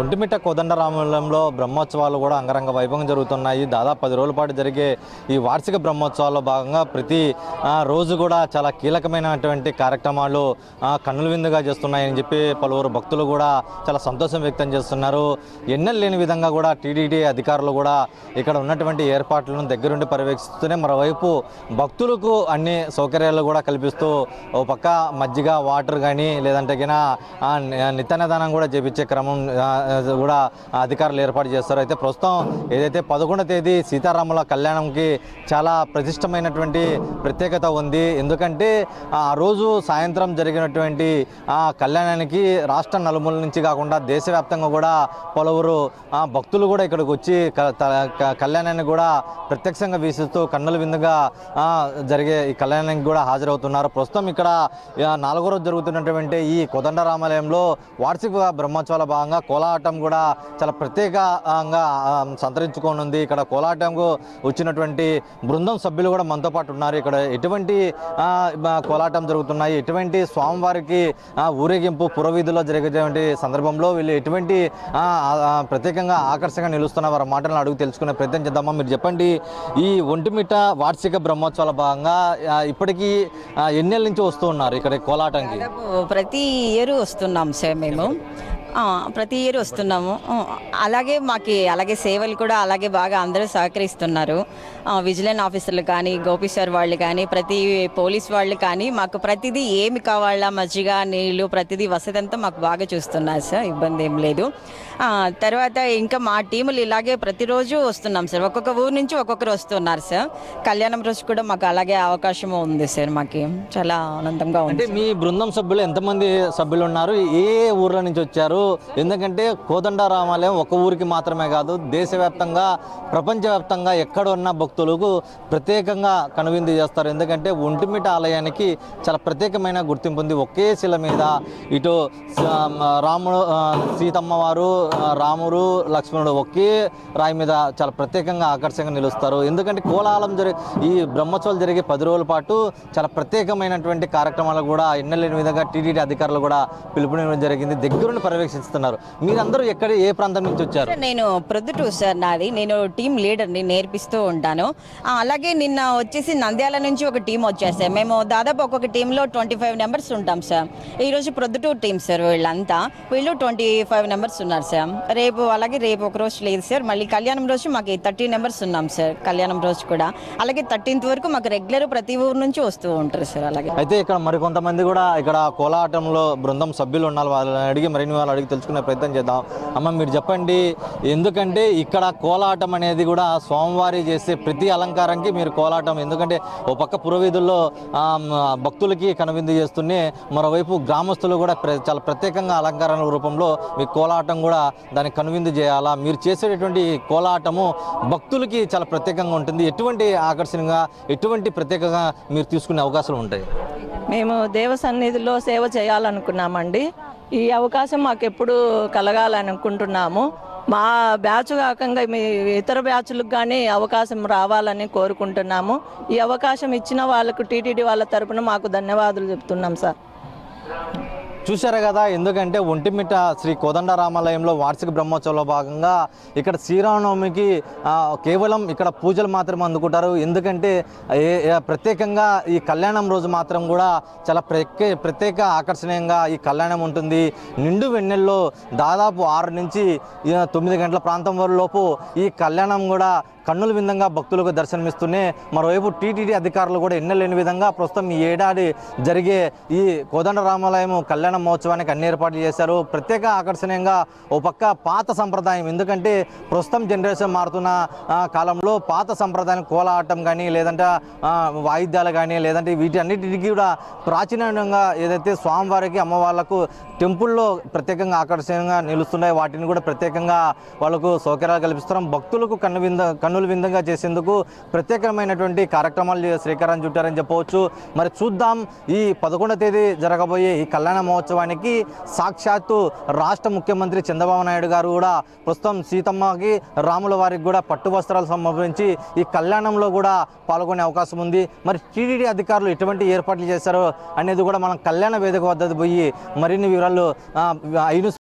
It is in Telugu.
ఒంటిమిట్ట కోదండరామంలో బ్రహ్మోత్సవాలు కూడా అంగరంగ వైభవం జరుగుతున్నాయి. దాదాపు పది రోజుల పాటు జరిగే ఈ వార్షిక బ్రహ్మోత్సవాల్లో భాగంగా ప్రతి రోజు కూడా చాలా కీలకమైనటువంటి కార్యక్రమాలు కన్నుల విందుగా చేస్తున్నాయని చెప్పి పలువురు భక్తులు కూడా చాలా సంతోషం వ్యక్తం చేస్తున్నారు. ఎన్నెల్ లేని విధంగా కూడా టీడీడీ అధికారులు కూడా ఇక్కడ ఉన్నటువంటి ఏర్పాట్లను దగ్గరుండి పర్యవేక్షిస్తూనే మరోవైపు భక్తులకు అన్ని సౌకర్యాలు కూడా కల్పిస్తూ ఓ పక్క మజ్జిగ వాటర్ కానీ లేదంటే గిన ఆ, కూడా చేపించే క్రమం కూడా అధికారులు ఏర్పాటు చేస్తారు. అయితే ప్రస్తుతం ఏదైతే పదకొండవ తేదీ సీతారాముల కళ్యాణంకి చాలా ప్రతిష్టమైనటువంటి ప్రత్యేకత ఉంది. ఎందుకంటే ఆ రోజు సాయంత్రం జరిగినటువంటి ఆ కళ్యాణానికి రాష్ట్ర నలుమూల నుంచి కాకుండా దేశవ్యాప్తంగా కూడా పలువురు భక్తులు కూడా ఇక్కడికి వచ్చి కళ్యాణాన్ని కూడా ప్రత్యక్షంగా వీసిస్తూ కన్నుల విందుగా జరిగే ఈ కళ్యాణానికి కూడా హాజరవుతున్నారు. ప్రస్తుతం ఇక్కడ నాలుగో రోజు జరుగుతున్నటువంటి ఈ కోదండరామాలయంలో వార్షిక బ్రహ్మోత్సవాల భాగంగా కోలాటం కూడా చాలా ప్రత్యేకంగా సంతరించుకోనుంది. ఇక్కడ కోలాటంకు వచ్చినటువంటి బృందం సభ్యులు కూడా మనతో పాటు ఉన్నారు. ఇక్కడ ఎటువంటి కోలాటం జరుగుతున్నాయి? ఎటువంటి స్వామివారికి ఊరేగింపు పురవీధిలో జరిగేటువంటి సందర్భంలో వీళ్ళు ఎటువంటి ప్రత్యేకంగా ఆకర్షణగా నిలుస్తున్న వారి మాటలను అడుగు తెలుసుకునే ప్రయత్నం చేద్దామా? మీరు చెప్పండి. ఈ ఒంటిమిట వార్షిక బ్రహ్మోత్సవాల భాగంగా ఇప్పటికీ ఆ, ఎన్నేళ్ళ నుంచి వస్తూ ఉన్నారు ఇక్కడ కోలాటంకి? ప్రతి ఇయర్ వస్తున్నాం సార్ మేము. ప్రతి ఇయర్ వస్తున్నాము. అలాగే మాకు అలాగే సేవలు కూడా అలాగే బాగా అందరూ సహకరిస్తున్నారు. విజిలెన్స్ ఆఫీసర్లు కానీ గోపి సార్ వాళ్ళు కానీ ప్రతి పోలీస్ వాళ్ళు కానీ మాకు ప్రతిదీ ఏమి కావాలా మజ్జిగ నీళ్ళు ప్రతిదీ వసతి అంతా మాకు బాగా చూస్తున్నారు సార్. ఇబ్బంది ఏం లేదు. తర్వాత ఇంకా మా టీములు ఇలాగే ప్రతిరోజు వస్తున్నాం సార్. ఒక్కొక్క ఊరు నుంచి ఒక్కొక్కరు వస్తున్నారు సార్. కళ్యాణం రోజు కూడా మాకు అలాగే అవకాశం ఉంది సార్ మాకు. చాలా ఆనందంగా ఉంది మీ బృందం సభ్యులు ఎంతమంది సభ్యులు ఉన్నారు? ఏ ఊర్ల నుంచి వచ్చారు? ఎందుకంటే కోదండ రామాలయం ఒక ఊరికి మాత్రమే కాదు దేశవ్యాప్తంగా ప్రపంచవ్యాప్తంగా ఎక్కడ ఉన్న భక్తులకు ప్రత్యేకంగా కనువిందు చేస్తారు. ఎందుకంటే ఒంటిమిట ఆలయానికి చాలా ప్రత్యేకమైన గుర్తింపు ఉంది. ఒకే శిల మీద ఇటు రాముడు సీతమ్మవారు సీతమ్మ వారు రాముడు లక్ష్మణుడు ఒకే రాయి మీద చాలా ప్రత్యేకంగా ఆకర్షణగా నిలుస్తారు. ఎందుకంటే కోలాలం జరిగే ఈ బ్రహ్మోత్సవాలు జరిగే పది రోజుల పాటు చాలా ప్రత్యేకమైనటువంటి కార్యక్రమాలు కూడా ఎన్నెలేని విధంగా టీటీడీ అధికారులు కూడా పిలుపునివ్వడం జరిగింది. దగ్గరుండి పర్యవేక్షిస్తున్నారు మీరందరూ ఎక్కడ ఏ ప్రాంతం నుంచి వచ్చారు? నేను ప్రొద్దుటూ సార్ నాది. నేను టీం లీడర్ని నేర్పిస్తూ ఉంటాను. అలాగే నిన్న వచ్చేసి నంద్యాల నుంచి ఒక టీం వచ్చారు సార్. మేము దాదాపు ఒక్కొక్క టీంలో ట్వంటీ ఫైవ్ నెంబర్స్ ఉంటాం సార్. ఈరోజు ప్రొద్దుటూరు టీం సార్ వీళ్ళంతా. వీళ్ళు ట్వంటీ ఫైవ్ నెంబర్స్ ఉన్నారు సార్. రేపు అలాగే రేపు ఒక రోజు లేదు సార్. మళ్ళీ కళ్యాణం రోజు మాకు థర్టీ నెంబర్స్ ఉన్నాం సార్. కళ్యాణం రోజు కూడా. అలాగే థర్టీన్త్ వరకు మాకు రెగ్యులర్ ప్రతి ఊరు నుంచి వస్తూ ఉంటారు సార్ అలాగే. అయితే ఇక్కడ మరికొంతమంది కూడా ఇక్కడ కోలాటంలో బృందం సభ్యులు ఉన్నారు. వాళ్ళని అడిగి మరిన్ని వాళ్ళు అడిగి తెలుసుకునే ప్రయత్నం చేద్దాం. అమ్మ మీరు చెప్పండి ఎందుకంటే ఇక్కడ కోలాటం అనేది కూడా స్వామివారి చేసే ప్రతి అలంకారంకి మీరు కోలాటం ఎందుకంటే ఓ పక్క పురవీధుల్లో భక్తులకి కనువిందు చేస్తూనే మరోవైపు గ్రామస్తులు కూడా ప్ర- చాలా ప్రత్యేకంగా అలంకారాల రూపంలో మీ కోలాటం కూడా దానికి కనువిందు చేయాలా? మీరు చేసేటటువంటి కోలాటము భక్తులకి చాలా ప్రత్యేకంగా ఉంటుంది. ఎటువంటి ఆకర్షణగా ఎటువంటి ప్రత్యేకంగా మీరు తీసుకునే అవకాశాలు ఉంటాయి? మేము దేవ సన్నిధిలో సేవ చేయాలనుకున్నామండి. ఈ అవకాశం మాకు ఎప్పుడు కలగాలనుకుంటున్నాము. మా బ్యాచ్ కాకుండా మీ ఇతర బ్యాచ్లకు కానీ అవకాశం రావాలని కోరుకుంటున్నాము. ఈ అవకాశం ఇచ్చిన వాళ్ళకు టీటీడీ వాళ్ళ తరపున మాకు ధన్యవాదాలు చెప్తున్నాం సార్. చూశారు కదా ఎందుకంటే ఒంటిమిట్ట శ్రీ కోదండరామాలయంలో వార్షిక బ్రహ్మోత్సవంలో భాగంగా ఇక్కడ శ్రీరామనవమికి కేవలం ఇక్కడ పూజలు మాత్రమే అందుకుంటారు. ఎందుకంటే ఏ- ప్రత్యేకంగా ఈ కళ్యాణం రోజు మాత్రం కూడా చాలా ప్రత్యేక ప్రత్యేక ఆకర్షణీయంగా ఈ కళ్యాణం ఉంటుంది. నిండు వెన్నెల్లో దాదాపు ఆరు నుంచి తొమ్మిది గంటల ప్రాంతం వరలోపు ఈ కళ్యాణం కూడా కన్నుల విధంగా భక్తులకు దర్శనమిస్తూనే మరోవైపు టీటీడీ అధికారులు కూడా ఎన్నలేని విధంగా ప్రస్తుతం ఈ ఏడాది జరిగే ఈ కోదండ రామాలయం కళ్యాణ మహోత్సవానికి అన్ని ఏర్పాట్లు చేశారు. ప్రత్యేక ఆకర్షణీయంగా ఓ పక్క పాత సంప్రదాయం ఎందుకంటే ప్రస్తుతం జనరేషన్ మారుతున్న కాలంలో పాత సంప్రదాయం కోలాటం కానీ లేదంటే వాయిద్యాలు కానీ లేదంటే వీటన్నిటికీ కూడా ప్రాచీనంగా ఏదైతే స్వామివారికి అమ్మవార్లకు టెంపుల్లో ప్రత్యేకంగా ఆకర్షణీయంగా నిలుస్తున్నాయి. వాటిని కూడా ప్రత్యేకంగా వాళ్ళకు సౌకర్యాలు కల్పిస్తున్నాం. భక్తులకు కన్ను వింద కన్నుల విందంగా చేసేందుకు ప్రత్యేకమైనటువంటి కార్యక్రమాలు శ్రీకారం చుట్టారని చెప్పవచ్చు. మరి చూద్దాం ఈ పదకొండవ తేదీ జరగబోయే ఈ కళ్యాణ మహోత్సవానికి సాక్షాత్తు రాష్ట్ర ముఖ్యమంత్రి చంద్రబాబు నాయుడు గారు కూడా ప్రస్తుతం సీతమ్మకి రాముల వారికి కూడా పట్టు వస్త్రాలు సంబంధించి ఈ కళ్యాణంలో కూడా పాల్గొనే అవకాశం ఉంది. మరి టీడీడీ అధికారులు ఎటువంటి ఏర్పాట్లు చేశారో అనేది కూడా మనం కళ్యాణ వేదిక వద్ద పోయి మరిన్ని వివరాలు ఐను